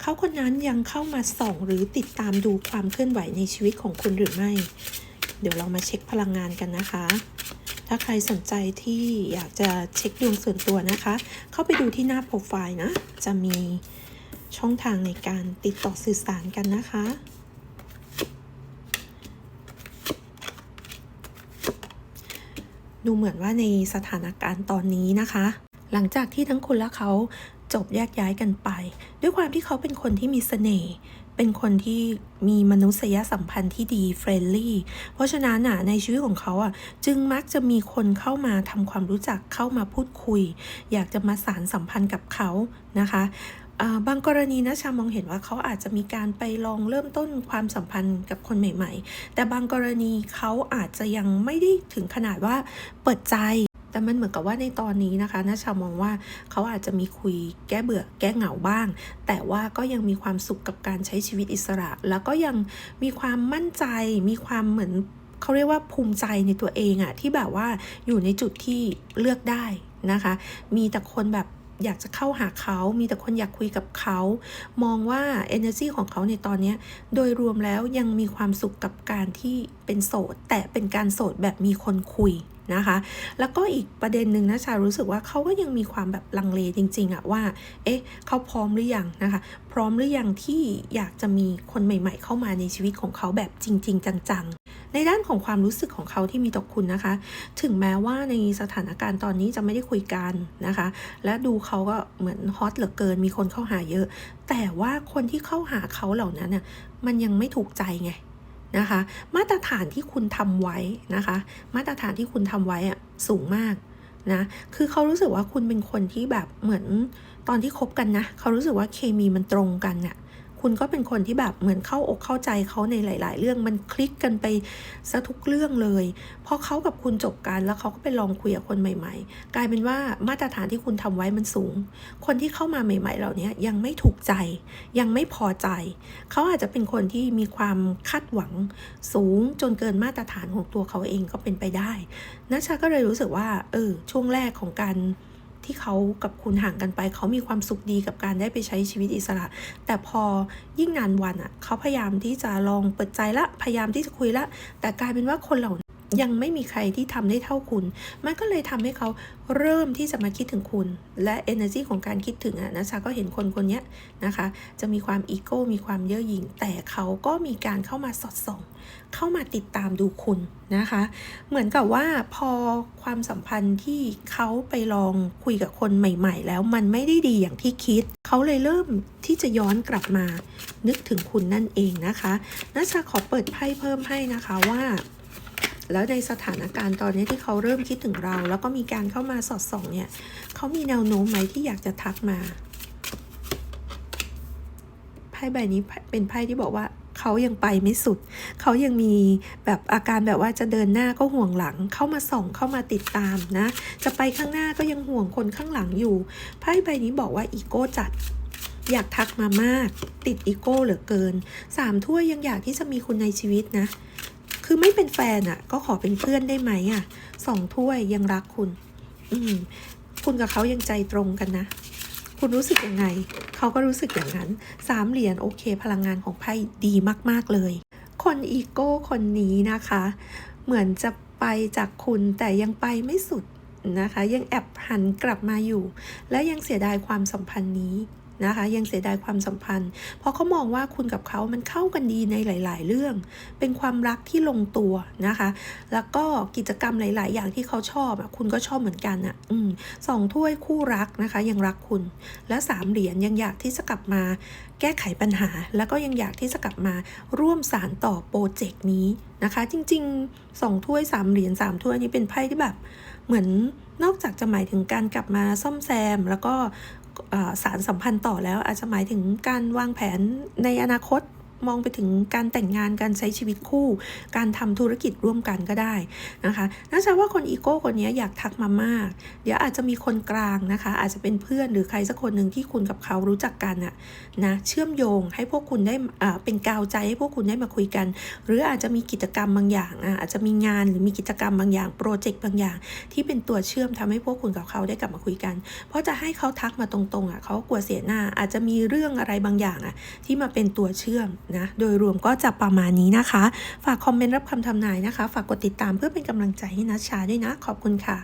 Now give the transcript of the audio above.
เขาคนนั้นยังเข้ามาส่องหรือติดตามดูความเคลื่อนไหวในชีวิตของคุณหรือไม่ เดี๋ยวเรามาเช็คพลังงานกันนะคะ ถ้าใครสนใจที่อยากจะเช็คดวงส่วนตัวนะคะ เข้าไปดูที่หน้าโปรไฟล์นะ จะมีช่องทางในการติดต่อสื่อสารกันนะคะดูเหมือนว่าในสถานการณ์ตอนนี้นะคะ หลังจากที่ทั้งคุณและเขาจบแยกย้ายกันไป ด้วยความที่เขาเป็นคนที่มีเสน่ห์เป็นคนที่มีมนุษยสัมพันธ์ที่ดีเฟรนลี่เพราะฉะนั้นน่ะในชีวิตของเขาอะจึงมักจะมีคนเข้ามาทำความรู้จักเข้ามาพูดคุย อยากจะมาสารสัมพันธ์กับเขานะคะบางกรณีนะชามองเห็นว่าเขาอาจจะมีการไปลองเริ่มต้นความสัมพันธ์กับคนใหม่ ๆ แต่บางกรณีเขาอาจจะยังไม่ได้ถึงขนาดว่าเปิดใจ แต่มันเหมือนกับว่าในตอนนี้นะคะนะชามองว่าเขาอาจจะมีคุยแก้เบื่อแก้เหงาบ้าง แต่ว่าก็ยังมีความสุขกับการใช้ชีวิตอิสระ แล้วก็ยังมีความมั่นใจ มีความเหมือนเขาเรียกว่าภูมิใจในตัวเองอะที่แบบว่าอยู่ในจุดที่เลือกได้นะคะ มีแต่คนแบบ อยากจะเข้าหาเขา มีแต่คนอยากคุยกับเขา มองว่า energy ของเขาในตอนนี้โดยรวมแล้วยังมีความสุขกับการที่เป็นโสด แต่เป็นการโสดแบบมีคนคุยนะคะ แล้วก็อีกประเด็นหนึ่งนะชารู้สึกว่าเขาก็ยังมีความแบบลังเลจริง ๆอะว่า เอ๊ะเขาพร้อมหรือยังนะคะ พร้อมหรือยังที่อยากจะมีคนใหม่ ๆ เข้ามาในชีวิตของเขาแบบจริง ๆ จังๆ ในด้านของความรู้สึกของเขาที่มีต่อคุณนะคะ ถึงแม้ว่าในสถานการณ์ตอนนี้จะไม่ได้คุยกันนะคะ และดูเขาก็เหมือนฮอตเหลือเกิน มีคนเข้าหาเยอะ แต่ว่าคนที่เข้าหาเขาเหล่านั้นน่ะมันยังไม่ถูกใจไงนะคะ มาตรฐานที่คุณทำไว้นะคะ มาตรฐานที่คุณทำไว้อะสูงมากนะ คือเขารู้สึกว่าคุณเป็นคนที่แบบเหมือนตอนที่คบกันนะ เขารู้สึกว่าเคมีมันตรงกันน่ะ คุณก็เป็นคนที่แบบเหมือนเข้าอกเข้าใจเขาในหลาย ๆ เรื่องมันคลิกกันไปซะทุกเรื่องเลยพอเขากับคุณจบกันแล้วเขาก็ไปลองคุยกับคนใหม่ ๆ กลายเป็นว่ามาตรฐานที่คุณทำไว้มันสูง คนที่เข้ามาใหม่ ๆ เหล่านี้ยังไม่ถูกใจ ยังไม่พอใจ เขาอาจจะเป็นคนที่มีความคาดหวังสูงจนเกินมาตรฐานของตัวเขาเองก็เป็นไปได้นัชชาก็เลยรู้สึกว่าเออช่วงแรกของการ ที่เขากับคุณห่างกันไป เขามีความสุขดีกับการได้ไปใช้ชีวิตอิสระ แต่พอยิ่งนานวันอะเขาพยายามที่จะลองเปิดใจละพยายามที่จะคุยละ แต่กลายเป็นว่าคนเหล่านั้น ยังไม่มีใครที่ทำได้เท่าคุณ มันก็เลยทำให้เขาเริ่มที่จะมาคิดถึงคุณ และ energy ของการคิดถึงอะนะชาก็เห็นคนคนนี้นะคะ จะมีความอีโก้มีความเย่อหยิ่ง แต่เขาก็มีการเข้ามาสอดส่อง เข้ามาติดตามดูคุณนะคะ เหมือนกับว่าพอความสัมพันธ์ที่เขาไปลองคุยกับคนใหม่ ๆ แล้วมันไม่ได้ดีอย่างที่คิด เขาเลยเริ่มที่จะย้อนกลับมา นึกถึงคุณนั่นเองนะคะนัชชาขอเปิดไพ่เพิ่มให้นะคะว่า แล้วในสถานการณ์ตอนนี้ที่เขาเริ่มคิดถึงเรา แล้วก็มีการเข้ามาสอดส่องเนี่ยเขามีแนวโน้มไหมที่อยากจะทักมาไพ่ใบนี้เป็นไพ่ที่บอกว่าเขายังไปไม่สุด เขายังมีแบบอาการแบบว่าจะเดินหน้าก็ห่วงหลัง เข้ามาส่องเข้ามาติดตามนะ จะไปข้างหน้าก็ยังห่วงคนข้างหลังอยู่ ไพ่ใบนี้บอกว่าอีโก้จัด อยากทักมามาก ติดอีโก้เหลือเกินสามถ้วยยังอยากที่จะมีคุณในชีวิตนะ คือไม่เป็นแฟนอะ่ะ ก็ขอเป็นเพื่อนได้ไหมอะ่ะสองถ้วยยังรักคุณ อืมคุณกับเขายังใจตรงกันนะ คุณรู้สึกยังไง เขาก็รู้สึกอย่างนั้นสามเหรียญโอเค พลังงานของไพ่ดีมากๆเลย คนอีโก้คนนี้นะคะ เหมือนจะไปจากคุณแต่ยังไปไม่สุดนะคะ ยังแอบหันกลับมาอยู่ และยังเสียดายความสัมพันธ์นี้ นะคะ ยังเสียดายความสัมพันธ์ เพราะเขามองว่าคุณกับเขามันเข้ากันดีในหลาย ๆ เรื่อง เป็นความรักที่ลงตัวนะคะ แล้วก็กิจกรรมหลาย ๆ อย่างที่เขาชอบอะคุณก็ชอบเหมือนกันอะอืมสองถ้วยคู่รักนะคะ ยังรักคุณ และสามเหรียญยังอยากที่จะกลับมาแก้ไขปัญหา แล้วก็ยังอยากที่จะกลับมาร่วมสารต่อโปรเจกต์นี้นะคะ จริงๆสองถ้วยสามเหรียญสามถ้วยนี้เป็นไพ่ที่แบบ เหมือนนอกจากจะหมายถึงการกลับมาซ่อมแซม แล้วก็ สารสัมพันธ์ต่อแล้วอาจจะหมายถึงการวางแผนในอนาคต มองไปถึงการแต่งงานการใช้ชีวิตคู่ การทำธุรกิจร่วมกันก็ได้นะคะน่าจะว่าคนอีโก้คนนี้อยากทักมามาก เดี๋ยวอาจจะมีคนกลางนะคะ อาจจะเป็นเพื่อนหรือใครสักคนหนึ่งที่คุณกับเขารู้จักกันอะนะเชื่อมโยงให้พวกคุณได้เป็นกาวใจให้พวกคุณได้มาคุยกัน หรืออาจจะมีกิจกรรมบางอย่างอะอาจจะมีงานหรือมีกิจกรรมบางอย่างโปรเจกต์บางอย่าง ที่เป็นตัวเชื่อมทำให้พวกคุณกับเขาได้กลับมาคุยกัน เพราะจะให้เขาทักมาตรงๆอะเขากลัวเสียหน้าอาจจะมีเรื่องอะไรบางอย่างอะที่มาเป็นตัวเชื่อมนะโดยรวมก็จะประมาณนี้นะคะ ฝากคอมเมนต์รับคำทำนายนะคะ ฝากกดติดตามเพื่อเป็นกำลังใจให้นัชชาด้วยนะ ขอบคุณค่ะ